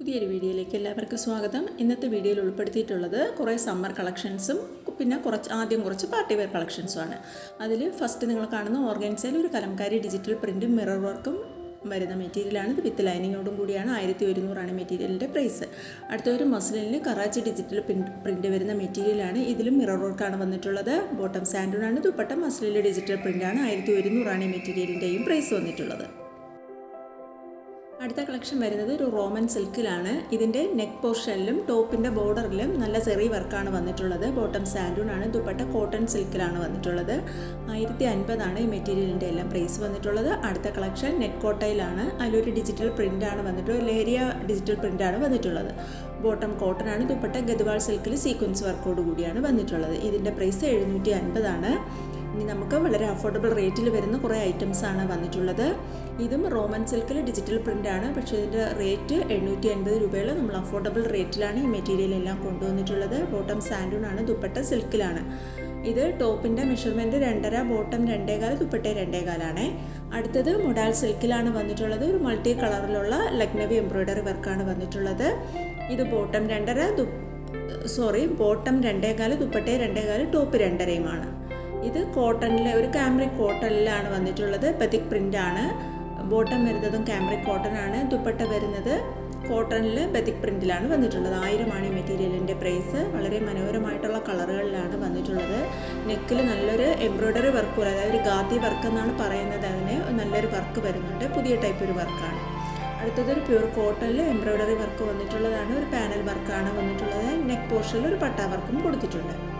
പുതിയൊരു വീഡിയോയിലേക്ക് എല്ലാവർക്കും സ്വാഗതം. ഇന്നത്തെ വീഡിയോയിൽ ഉൾപ്പെടുത്തിയിട്ടുള്ളത് കുറേ സമ്മർ കളക്ഷൻസും പിന്നെ കുറച്ച് ആദ്യം കുറച്ച് പാർട്ടി വെയർ കളക്ഷൻസുമാണ് അതിൽ ഫസ്റ്റ് നിങ്ങൾ കാണുന്ന ഓർഗൻസയിൽ ഒരു കലംകാരി ഡിജിറ്റൽ പ്രിന്റും മിറർ വർക്കും വരുന്ന മെറ്റീരിയലാണ് ഇത് വിത്ത് ലൈനിങ്ങോടും കൂടിയാണ്. ആയിരത്തി ഒരുന്നൂറാണ് മെറ്റീരിയലിന്റെ പ്രൈസ് അടുത്ത ഒരു മസ്ലിനിൽ കറാച്ചി ഡിജിറ്റൽ പ്രിന്റ് വരുന്ന മെറ്റീരിയലാണ് ഇതിലും മിറർ വർക്കാണ് വന്നിട്ടുള്ളത്. ബോട്ടം സാൻഡൂണാണ് ദുപ്പട്ട മസ്ലിനിലെ ഡിജിറ്റൽ പ്രിന്റാണ് ആയിരത്തി ഒരുന്നൂറാണ് മെറ്റീരിയലിന്റെയും പ്രൈസ് വന്നിട്ടുള്ളത്. അടുത്ത കളക്ഷൻ വരുന്നത് ഒരു റോമൻ സിൽക്കിലാണ്. ഇതിന്റെ നെക്ക് പോർഷനിലും ടോപ്പിന്റെ ബോർഡറിലും നല്ല സെറി വർക്കാണ് വന്നിട്ടുള്ളത്. ബോട്ടം സാൻഡൂൺ ആണ് ദുപ്പട്ട കോട്ടൺ സിൽക്കിലാണ് വന്നിട്ടുള്ളത്. ആയിരത്തി അൻപതാണ് ഈ മെറ്റീരിയലിന്റെ എല്ലാം പ്രൈസ് വന്നിട്ടുള്ളത്. അടുത്ത കളക്ഷൻ നെറ്റ് കോട്ടയിലാണ്. അതിലൊരു ഡിജിറ്റൽ പ്രിന്റാണ് വന്നിട്ടുള്ളത് ലേരിയ ഡിജിറ്റൽ പ്രിന്റാണ് വന്നിട്ടുള്ളത്. ബോട്ടം കോട്ടൺ ആണ് ദുപ്പട്ട ഗദ്വാൾ സിൽക്കിൽ സീക്വൻസ് വർക്കോട് കൂടിയാണ് വന്നിട്ടുള്ളത്. ഇതിന്റെ പ്രൈസ് എഴുന്നൂറ്റി അൻപതാണ് ഇനി നമുക്ക് വളരെ അഫോർഡബിൾ റേറ്റിൽ വരുന്ന കുറേ ഐറ്റംസ് ആണ് വന്നിട്ടുള്ളത്. ഇതും റോമൻ സിൽക്കിൽ ഡിജിറ്റൽ പ്രിന്റ് ആണ്. പക്ഷേ ഇതിന്റെ റേറ്റ് എണ്ണൂറ്റി അൻപത് രൂപയുള്ള നമ്മൾ അഫോർഡബിൾ റേറ്റിലാണ് ഈ മെറ്റീരിയൽ എല്ലാം കൊണ്ടുവന്നിട്ടുള്ളത്. ബോട്ടം ആണ് ദുപ്പട്ട സിൽക്കിലാണ് ഇത് ടോപ്പിന്റെ മെഷർമെന്റ് രണ്ടര ബോട്ടം രണ്ടേകാൽ ദുപ്പട്ട രണ്ടേകാലാണ്. അടുത്തത് മൊഡാൽ സിൽക്കിലാണ് വന്നിട്ടുള്ളത്. ഒരു മൾട്ടി കളറിലുള്ള ലഗ്നവി എംബ്രോയ്ഡറി വർക്കാണ് വന്നിട്ടുള്ളത്. ഇത് ബോട്ടം രണ്ടര സോറി ബോട്ടം രണ്ടേകാൽ ദുപ്പട്ട രണ്ടേകാൽ ടോപ്പ് രണ്ടരയുമാണ്. ഇത് കോട്ടണിലെ ഒരു കാമ്രിക് കോട്ടണിലാണ് വന്നിട്ടുള്ളത്. ബതിക് പ്രിന്റ് ആണ്. ബോട്ടം വരുന്നതും കാമ്രിക് കോട്ടൺ ആണ്. ദുപ്പട്ട വരുന്നത് കോട്ടണിൽ ബതിക് പ്രിന്റിലാണ് വന്നിട്ടുള്ളത്. ആയിരമാണ് ഈ മെറ്റീരിയലിന്റെ പ്രൈസ് വളരെ മനോഹരമായിട്ടുള്ള കളറുകളിലാണ് വന്നിട്ടുള്ളത്. നെക്കിൽ നല്ലൊരു എംബ്രോയ്ഡറി വർക്ക് പോലെ അതായത് ഒരു ഗാദി വർക്ക് എന്നാണ് പറയുന്നത് അതിന്. നല്ലൊരു വർക്ക് വരുന്നുണ്ട്. പുതിയ ടൈപ്പ് ഒരു വർക്കാണ് അടുത്തത് ഒരു പ്യൂർ കോട്ടണിൽ എംബ്രോയ്ഡറി വർക്ക് വന്നിട്ടുള്ളതാണ്. ഒരു പാനൽ വർക്കാണ് വന്നിട്ടുള്ളത്. നെക്ക് പോർഷനിൽ ഒരു പട്ടാ വർക്കും കൊടുത്തിട്ടുണ്ട്.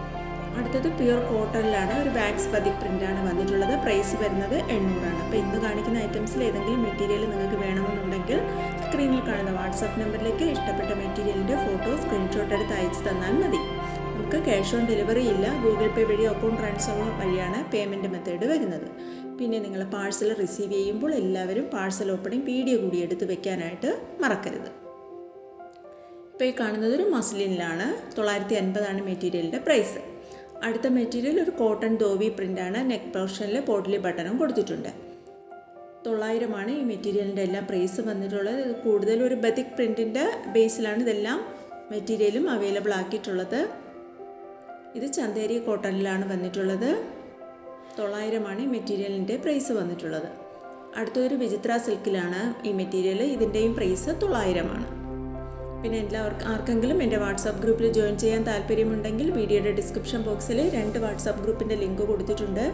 അടുത്തത് പ്യുർ കോട്ടണിലാണ് ഒരു ബാഗ്സ് പതി പ്രിന്റാണ് വന്നിട്ടുള്ളത്. പ്രൈസ് വരുന്നത് എണ്ണൂറാണ്. അപ്പോൾ ഇന്ന് കാണിക്കുന്ന ഐറ്റംസിൽ ഏതെങ്കിലും മെറ്റീരിയൽ നിങ്ങൾക്ക് വേണമെന്നുണ്ടെങ്കിൽ സ്ക്രീനിൽ കാണുന്ന വാട്സാപ്പ് നമ്പറിലേക്ക് ഇഷ്ടപ്പെട്ട മെറ്റീരിയലിന്റെ ഫോട്ടോ സ്ക്രീൻഷോട്ട് എടുത്ത് അയച്ചു തന്നാൽ മതി. നമുക്ക് ക്യാഷ് ഓൺ ഡെലിവറി ഇല്ല. ഗൂഗിൾ പേ വഴി അക്കൗണ്ട് ട്രാൻസ്ഫർ വഴിയാണ് പേയ്മെന്റ് മെത്തേഡ് വരുന്നത്. പിന്നെ നിങ്ങൾ പാഴ്സൽ റിസീവ് ചെയ്യുമ്പോൾ എല്ലാവരും പാഴ്സൽ ഓപ്പണിംഗ് വീഡിയോ കൂടി എടുത്ത് വെക്കാനായിട്ട് മറക്കരുത്. ഇപ്പോൾ ഈ കാണുന്നത് ഒരു മസ്ലിനിലാണ്. തൊള്ളായിരത്തി അൻപതാണ് മെറ്റീരിയലിന്റെ പ്രൈസ്. അടുത്ത മെറ്റീരിയൽ ഒരു കോട്ടൺ ധോവി പ്രിന്റാണ് നെക്ക് പോർഷനിൽ പോട്ടിലി ബട്ടണും കൊടുത്തിട്ടുണ്ട്. തൊള്ളായിരമാണ് ഈ മെറ്റീരിയലിന്റെ എല്ലാം പ്രൈസ് വന്നിട്ടുള്ളത്. കൂടുതലും ഒരു ബതിക് പ്രിന്റിന്റെ ബേസിലാണ് ഇതെല്ലാം മെറ്റീരിയലും അവൈലബിൾ ആക്കിയിട്ടുള്ളത്. ഇത് ചന്തേരി കോട്ടണിലാണ് വന്നിട്ടുള്ളത്. തൊള്ളായിരമാണ് ഈ മെറ്റീരിയലിന്റെ പ്രൈസ് വന്നിട്ടുള്ളത്. അടുത്തൊരു വിചിത്ര സിൽക്കിലാണ് ഈ മെറ്റീരിയൽ ഇതിന്റെയും പ്രൈസ് തൊള്ളായിരമാണ് പിന്നെ എല്ലാവർക്കും ആർക്കെങ്കിലും എന്റെ വാട്സാപ്പ് ഗ്രൂപ്പിൽ ജോയിൻ ചെയ്യാൻ താല്പര്യമുണ്ടെങ്കിൽ വീഡിയോയുടെ ഡിസ്ക്രിപ്ഷൻ ബോക്സിൽ രണ്ട് വാട്സാപ്പ് ഗ്രൂപ്പിന്റെ ലിങ്ക് കൊടുത്തിട്ടുണ്ട്.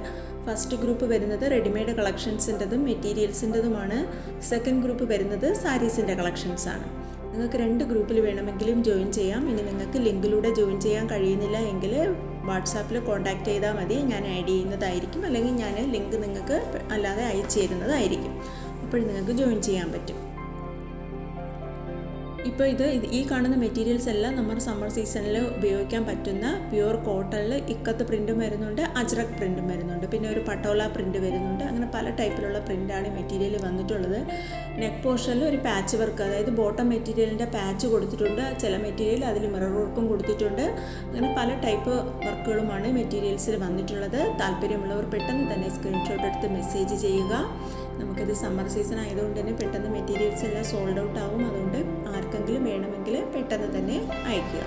ഫസ്റ്റ് ഗ്രൂപ്പ് വരുന്നത് റെഡിമെയ്ഡ് കളക്ഷൻസിന്റെതും മെറ്റീരിയൽസിന്റെതുമാണ് സെക്കൻഡ് ഗ്രൂപ്പ് വരുന്നത് സാരീസിന്റെ കളക്ഷൻസാണ് നിങ്ങൾക്ക് രണ്ട് ഗ്രൂപ്പിൽ വേണമെങ്കിലും ജോയിൻ ചെയ്യാം. ഇനി നിങ്ങൾക്ക് ലിങ്കിലൂടെ ജോയിൻ ചെയ്യാൻ കഴിയുന്നില്ല എങ്കിൽ വാട്സാപ്പിൽ കോൺടാക്റ്റ് ചെയ്താൽ മതി. ഞാൻ ആഡ് ചെയ്യുന്നതായിരിക്കും. അല്ലെങ്കിൽ ഞാൻ ലിങ്ക് നിങ്ങൾക്ക് അല്ലാതെ അയച്ചു തരുന്നതായിരിക്കും. അപ്പോൾ നിങ്ങൾക്ക് ജോയിൻ ചെയ്യാൻ പറ്റും. ഇപ്പോൾ ഇത് ഈ കാണുന്ന മെറ്റീരിയൽസ് എല്ലാം നമ്മുടെ സമ്മർ സീസണിൽ ഉപയോഗിക്കാൻ പറ്റുന്ന പ്യുവർ കോട്ടണിൽ ഇക്കത്ത് പ്രിന്റും വരുന്നുണ്ട് അജ്രക് പ്രിന്റും വരുന്നുണ്ട്. പിന്നെ ഒരു പട്ടോല പ്രിന്റ് വരുന്നുണ്ട്. അങ്ങനെ പല ടൈപ്പിലുള്ള പ്രിന്റാണ് ഈ മെറ്റീരിയൽ വന്നിട്ടുള്ളത്. നെക്ക് പോർഷനിൽ ഒരു പാച്ച് വർക്ക് അതായത് ബോട്ടം മെറ്റീരിയലിന്റെ പാച്ച് കൊടുത്തിട്ടുണ്ട്. ചില മെറ്റീരിയൽ അതിൽ മിറർ വർക്കും കൊടുത്തിട്ടുണ്ട്. അങ്ങനെ പല ടൈപ്പ് വർക്കുകളുമാണ് മെറ്റീരിയൽസിൽ വന്നിട്ടുള്ളത്. താല്പര്യമുള്ളവർ പെട്ടെന്ന് തന്നെ സ്ക്രീൻഷോട്ട് എടുത്ത് മെസ്സേജ് ചെയ്യുക. നമുക്കിത് സമ്മർ സീസൺ ആയതുകൊണ്ട് തന്നെ പെട്ടെന്ന് മെറ്റീരിയൽസ് എല്ലാം സോൾഡ് ഔട്ട് ആവും. അതുകൊണ്ട് ആർക്കെങ്കിലും വേണമെങ്കിൽ പെട്ടെന്ന് തന്നെ അയക്കുക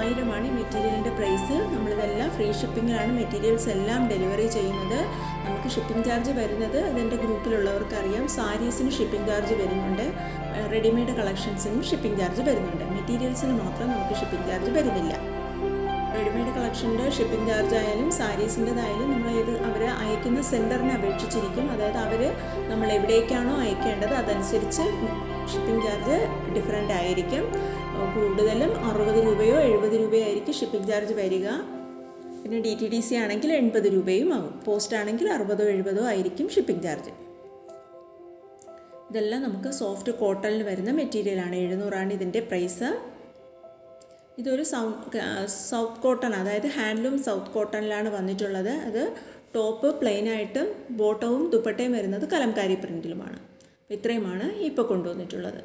ആയിരമാണ് ഈ മെറ്റീരിയലിന്റെ പ്രൈസ്. നമ്മളിതെല്ലാം ഫ്രീ ഷിപ്പിങ്ങിലാണ് മെറ്റീരിയൽസ് എല്ലാം ഡെലിവറി ചെയ്യുന്നത്. നമുക്ക് ഷിപ്പിംഗ് ചാർജ് വരുന്നത് അതെന്റെ ഗ്രൂപ്പിലുള്ളവർക്ക് അറിയാം സാരീസിന് ഷിപ്പിംഗ് ചാർജ് വരുന്നുണ്ട്. റെഡിമെയ്ഡ് കളക്ഷൻസിനും ഷിപ്പിംഗ് ചാർജ് വരുന്നുണ്ട്. മെറ്റീരിയൽസിന് മാത്രം നമുക്ക് ഷിപ്പിംഗ് ചാർജ് വരുന്നില്ല. റെഡിമെയ്ഡ് കളക്ഷന്റെ ഷിപ്പിംഗ് ചാർജ് ആയാലും സാരീസിന്റെതായാലും നമ്മൾ ഇത് അവർ അയക്കുന്ന സെന്ററിനെ അപേക്ഷിച്ചിരിക്കും. അതായത് അവർ നമ്മൾ എവിടേക്കാണോ അയക്കേണ്ടത് അതനുസരിച്ച് ഷിപ്പിംഗ് ചാർജ് ഡിഫറെന്റ് ആയിരിക്കും. കൂടുതലും അറുപത് രൂപയോ എഴുപത് രൂപയോ ആയിരിക്കും ഷിപ്പിംഗ് ചാർജ് വരിക. പിന്നെ ഡി ടി ഡി സി ആണെങ്കിൽ എൺപത് രൂപയും ആകും പോസ്റ്റ് ആണെങ്കിൽ അറുപതോ എഴുപതോ ആയിരിക്കും ഷിപ്പിംഗ് ചാർജ് ഇതെല്ലാം നമുക്ക് സോഫ്റ്റ് കോട്ടണിൽ വരുന്ന മെറ്റീരിയലാണ് എഴുന്നൂറാണ് ഇതിന്റെ പ്രൈസ് ഇതൊരു സൗത്ത് സൗത്ത് കോട്ടൺ അതായത് ഹാൻഡ്ലൂം സൗത്ത് കോട്ടണിലാണ് വന്നിട്ടുള്ളത്. അത് ടോപ്പ് പ്ലെയിനായിട്ടും ബോട്ടവും ദുപ്പട്ടയും വരുന്നത് കലംകാരി പ്രിന്റിലുമാണ് ഇത്രയുമാണ് ഇപ്പോൾ കൊണ്ടുവന്നിട്ടുള്ളത്.